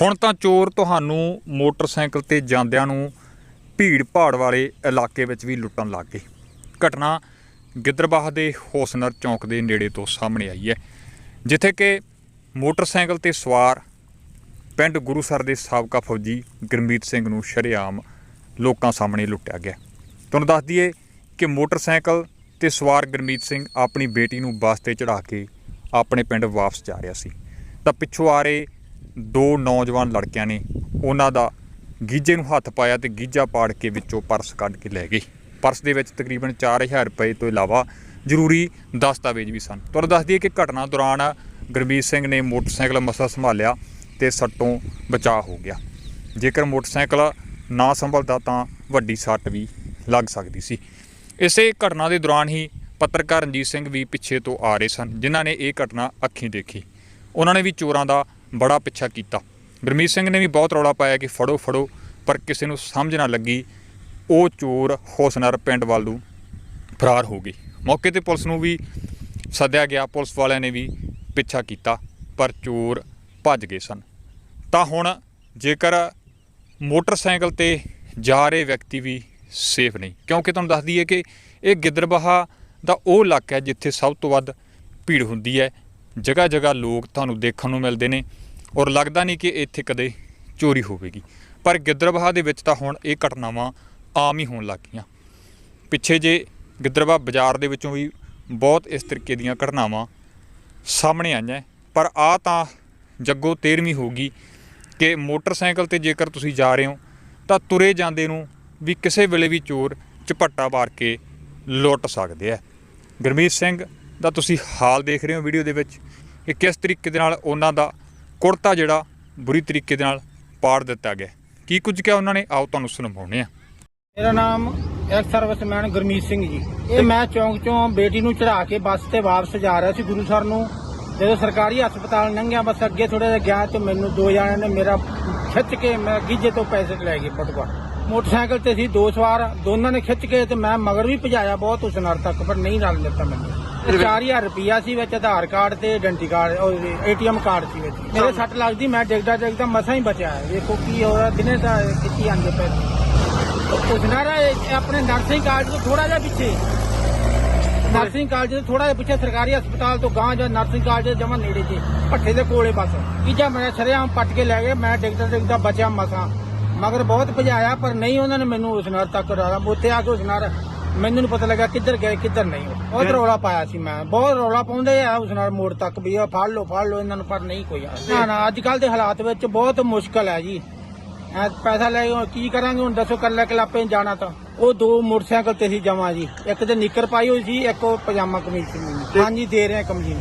ਹੁਣ ਤਾਂ ਚੋਰ ਤੁਹਾਨੂੰ ਮੋਟਰਸਾਈਕਲ ਤੇ ਜਾਂਦਿਆਂ ਨੂੰ ਭੀੜ ਭਾੜ ਵਾਲੇ ਇਲਾਕੇ ਵਿੱਚ ਵੀ ਲੁੱਟਣ ਲੱਗ ਗਏ। ਘਟਨਾ ਗਿੱਦਰਬਾਹ ਦੇ ਹੋਸਨਰ ਚੌਂਕ ਦੇ ਨੇੜੇ ਤੋਂ ਸਾਹਮਣੇ ਆਈ ਹੈ, ਜਿੱਥੇ ਕਿ ਮੋਟਰਸਾਈਕਲ ਤੇ ਸਵਾਰ ਪਿੰਡ ਗੁਰੂਸਰ ਦੇ ਸਾਬਕਾ ਫੌਜੀ ਗੁਰਮੀਤ ਸਿੰਘ ਨੂੰ ਸ਼ਰੇਆਮ ਲੋਕਾਂ ਸਾਹਮਣੇ ਲੁੱਟਿਆ ਗਿਆ। ਤੁਹਾਨੂੰ ਦੱਸ ਦਈਏ ਕਿ ਮੋਟਰਸਾਈਕਲ ਤੇ ਸਵਾਰ ਗੁਰਮੀਤ ਸਿੰਘ ਆਪਣੀ ਬੇਟੀ ਨੂੰ ਬੱਸ ਤੇ ਚੜਾ ਕੇ ਆਪਣੇ ਪਿੰਡ ਵਾਪਸ ਜਾ ਰਿਹਾ ਸੀ। ਤਾਂ ਪਿੱਛੋਂ ਆ ਰਹੇ ਦੋ ਨੌਜਵਾਨ ਲੜਕਿਆਂ ਨੇ ਉਹਨਾਂ ਦਾ ਗੀਜੇ ਨੂੰ ਹੱਥ ਪਾਇਆ ਤੇ ਗੀਜਾ ਪਾੜ ਕੇ ਵਿੱਚੋਂ ਪਰਸ ਕੱਢ ਕੇ ਲੈ ਗਏ। ਪਰਸ ਦੇ ਵਿੱਚ ਤਕਰੀਬਨ 4000 ਰੁਪਏ ਤੋਂ ਇਲਾਵਾ ਜ਼ਰੂਰੀ ਦਸਤਾਵੇਜ਼ ਵੀ ਸਨ। ਤੁਹਾਨੂੰ ਦੱਸ ਦਈਏ ਕਿ ਘਟਨਾ ਦੌਰਾਨ ਗੁਰਮੀਤ ਸਿੰਘ ਨੇ ਮੋਟਰਸਾਈਕਲ ਮਸਾ ਸੰਭਾਲਿਆ ਤੇ ਸੱਟੋਂ ਬਚਾਅ ਹੋ ਗਿਆ। ਜੇਕਰ ਮੋਟਰਸਾਈਕਲ ਨਾ ਸੰਭਲਦਾ ਤਾਂ ਵੱਡੀ ਸੱਟ ਵੀ ਲੱਗ ਸਕਦੀ ਸੀ। ਇਸੇ ਘਟਨਾ ਦੇ ਦੌਰਾਨ ਹੀ ਪੱਤਰਕਾਰ ਰਣਜੀਤ ਸਿੰਘ ਵੀ ਪਿੱਛੇ ਤੋਂ ਆ ਰਹੇ ਸਨ, ਜਿਨ੍ਹਾਂ ਨੇ ਇਹ ਘਟਨਾ ਅੱਖੀਂ ਦੇਖੀ। ਉਹਨਾਂ ਨੇ ਵੀ ਚੋਰਾਂ ਦਾ ਬੜਾ ਪਿੱਛਾ ਕੀਤਾ। ਗੁਰਮੀਤ ਸਿੰਘ ਨੇ ਵੀ ਬਹੁਤ ਰੌਲਾ ਪਾਇਆ ਕਿ ਫੜੋ ਫੜੋ, ਪਰ ਕਿਸੇ ਨੂੰ ਸਮਝ ਨਾ ਲੱਗੀ, ਉਹ ਚੋਰ ਹੋਸਨਰ ਪਿੰਡ ਵੱਲ ਨੂੰ ਫਰਾਰ ਹੋ ਗਏ। ਮੌਕੇ ਤੇ ਪੁਲਿਸ ਨੂੰ ਵੀ ਸੱਦਿਆ ਗਿਆ, ਪੁਲਿਸ ਵਾਲਿਆਂ ਨੇ ਵੀ ਪਿੱਛਾ ਕੀਤਾ, ਪਰ ਚੋਰ ਭੱਜ ਗਏ ਸਨ। ਤਾਂ ਹੁਣ ਜੇਕਰ ਮੋਟਰਸਾਈਕਲ ਤੇ ਜਾ ਰਹੇ ਵਿਅਕਤੀ ਵੀ ਸੇਫ ਨਹੀਂ, ਕਿਉਂਕਿ ਤੁਹਾਨੂੰ ਦੱਸ ਦਈਏ ਕਿ ਇਹ ਗਿੱਦਰਬਾਹਾ ਦਾ ਉਹ ਇਲਾਕਾ ਹੈ ਜਿੱਥੇ ਸਭ ਤੋਂ ਵੱਧ ਭੀੜ ਹੁੰਦੀ ਹੈ। ਜਗ੍ਹਾ ਜਗ੍ਹਾ ਲੋਕ ਤੁਹਾਨੂੰ ਦੇਖਣ ਨੂੰ ਮਿਲਦੇ ਨੇ। ਔਰ ਲੱਗਦਾ ਨਹੀਂ ਕਿ ਇੱਥੇ ਕਦੇ ਚੋਰੀ ਹੋਵੇਗੀ। ਪਰ ਗਿੱਦਰਬਾਹਾ ਦੇ ਵਿੱਚ ਤਾਂ ਹੁਣ ਇਹ ਘਟਨਾਵਾਂ ਆਮ ਹੀ ਹੋਣ ਲੱਗ ਗਈਆਂ। ਪਿੱਛੇ ਜੇ ਗਿੱਦਰਬਾਹਾ ਬਾਜ਼ਾਰ ਦੇ ਵਿੱਚੋਂ ਵੀ ਬਹੁਤ ਇਸ ਤਰੀਕੇ ਦੀਆਂ ਘਟਨਾਵਾਂ ਸਾਹਮਣੇ ਆਈਆਂ, ਪਰ ਆ ਤਾਂ ਜੱਗੋ 13ਵੀਂ ਹੋਗੀ ਕਿ ਮੋਟਰਸਾਈਕਲ ਤੇ ਜੇਕਰ ਤੁਸੀਂ ਜਾ ਰਹੇ ਹੋ, ਤਾਂ ਤੁਰੇ ਜਾਂਦੇ ਨੂੰ ਵੀ ਕਿਸੇ ਵੇਲੇ ਵੀ ਚੋਰ ਝਪੱਟਾ ਮਾਰ ਕੇ ਲੁੱਟ ਸਕਦੇ ਆ। ਗੁਰਮੀਤ ਸਿੰਘ, ਦਾ ਤੁਸੀਂ ਹਾਲ ਦੇਖ ਰਹੇ ਹੋ ਵੀਡੀਓ ਦੇ ਵਿੱਚ ਕਿ ਕਿਸ ਤਰੀਕੇ ਦੇ ਨਾਲ ਉਹਨਾਂ ਦਾ ਕੁੜਤਾ ਜਿਹੜਾ ਬੁਰੀ ਤਰੀਕੇ ਦੇ ਨਾਲ ਪਾੜ ਦਿੱਤਾ ਗਿਆ। ਕੀ ਕੁਝ ਕਿਹਾ ਉਹਨਾਂ ਨੇ? ਆਓ ਤੁਹਾਨੂੰ ਸੁਣਾਉਂਦੇ ਆ ਮੇਰਾ ਨਾਮ ਐਕਸ ਸਰਵਿਸਮੈਨ ਗੁਰਮੀਤ ਸਿੰਘ ਜੀ। ਇਹ ਮੈਂ ਚੌਂਕ ਚੋਂ ਬੇਟੀ ਨੂੰ ਚੜਾ ਕੇ ਬੱਸ ਤੇ ਵਾਪਸ ਜਾ ਰਿਹਾ ਸੀ ਗੁਰੂਸਰ ਨੂੰ। ਜਦੋਂ ਸਰਕਾਰੀ ਹਸਪਤਾਲ ਲੰਘਿਆ, ਬਸ ਅੱਗੇ ਥੋੜਾ ਜਿਹਾ ਗਿਆ ਤੇ ਮੈਨੂੰ ਦੋ ਜਣਿਆਂ ਨੇ ਮੇਰਾ ਖਿੱਚ ਕੇ ਮੈਂ ਗੀਜੇ ਤੋਂ ਪੈਸੇ ਲੈ ਗਏ ਪਟਵਾ ਮੋਟਰਸਾਈਕਲ ਤੇ ਸੀ ਦੋ ਸਵਾਰ, ਦੋਨਾਂ ਨੇ ਖਿੱਚ ਕੇ ਤੇ ਮੈਂ ਮਗਰ ਵੀ ਭਜਾਇਆ ਬਹੁਤ ਉਸ ਨਾਲ ਤੱਕ, ਪਰ ਨਹੀਂ ਰਲ ਦਿੱਤਾ ਮੈਨੂੰ। 4000 ਰੁਪਿਆ ਸੀ ਵਿੱਚ ਆਧਾਰ ਕਾਰਡ ਤੇ ਆਇਡੈਂਟੀ ਕਾਰਡ ਏਟੀਐਮ ਕਾਰਡ ਸੀ ਵਿੱਚ। ਮੇਰੇ ਸੱਟ ਲੱਗਦੀ ਮੈਂ ਡਿੱਗਦਾ ਡਿੱਗਦਾ ਮਸਾਂ ਹੀ ਬਚਿਆ। ਵੇਖੋ ਕੀ ਹੋ ਰਿਹਾ ਦਿਨੇ ਦਾ ਕਿੱਥੇ ਆਂਦੇ ਪਏ। ਉਸਨਾਰਾ ਆਪਣੇ ਨਰਸਿੰਗ ਕਾਲਜ ਤੋਂ ਥੋੜਾ ਜਿਹਾ ਪਿੱਛੇ। ਨਰਸਿੰਗ ਕਾਲਜ ਤੋਂ ਥੋੜਾ ਜਿਹਾ ਪਿੱਛੇ ਸਰਕਾਰੀ ਹਸਪਤਾਲ ਤੋਂ ਗਾਂ ਜਾਂ ਨਰਸਿੰਗ ਕਾਲਜ ਜਮਾ ਨੇੜੇ ਜੇ ਭੱਠੇ ਦੇ ਕੋਲੇ ਬਸ। ਤੀਜਾ ਮੈਂ ਛਰਿਆਮ ਪੱਟ ਕੇ ਲੈ ਗਏ ਮੈਂ ਡਿੱਗਦਾ ਡਿੱਗਦਾ ਬਚਿਆ ਮਸਾਂ। ਮਗਰ ਬਹੁਤ ਭਜਾਇਆ ਪਰ ਨਹੀਂ ਉਹਨਾਂ ਨੇ ਮੈਨੂੰ ਉਸਨਾਰ ਤੱਕ ਰਾਰਾ ਉੱਥੇ ਆ ਕੇ ਉਸਨਾਰ ਮੈਨੂੰ ਨੀ ਪਤਾ ਲੱਗਾ ਕਿੱਧਰ ਗਏ ਕਿੱਧਰ ਨਹੀਂ। ਬਹੁਤ ਰੌਲਾ ਪਾਇਆ ਸੀ ਮੈਂ। ਬਹੁਤ ਰੌਲਾ ਪਾਉਂਦੇ ਆ ਉਸਨਾਰ ਮੋੜ ਤੱਕ ਵੀ ਇਹ ਫੜ ਲਓ ਫੜ ਲਓ ਇਹਨਾਂ ਨੂੰ ਪਰ ਨਹੀਂ ਕੋਈ ਆਇਆ ਨਾ ਨਾ ਅੱਜ ਕੱਲ ਦੇ ਹਾਲਾਤ ਵਿੱਚ ਬਹੁਤ ਮੁਸ਼ਕਲ ਹੈ ਜੀ। ਐ ਪੈਸਾ ਲੈ ਕੇ ਕੀ ਕਰਾਂਗੇ? ਹੁਣ ਦੱਸੋ ਕੱਲਾ ਕਲਾਪੇ ਜਾਣਾ ਤਾਂ। ਉਹ ਦੋ ਮੋਟਰਸਾਈਕਲ ਤੇ ਸੀ ਜਮਾ ਜੀ। ਇੱਕ ਤੇ ਨਿੱਕਰ ਪਾਈ ਹੋਈ ਸੀ ਇੱਕ ਉਹ ਪਜਾਮਾ ਕਮੀਜ਼ ਸੀ ਹਾਂਜੀ ਦੇ ਰਹੇ ਕਮਜੀ।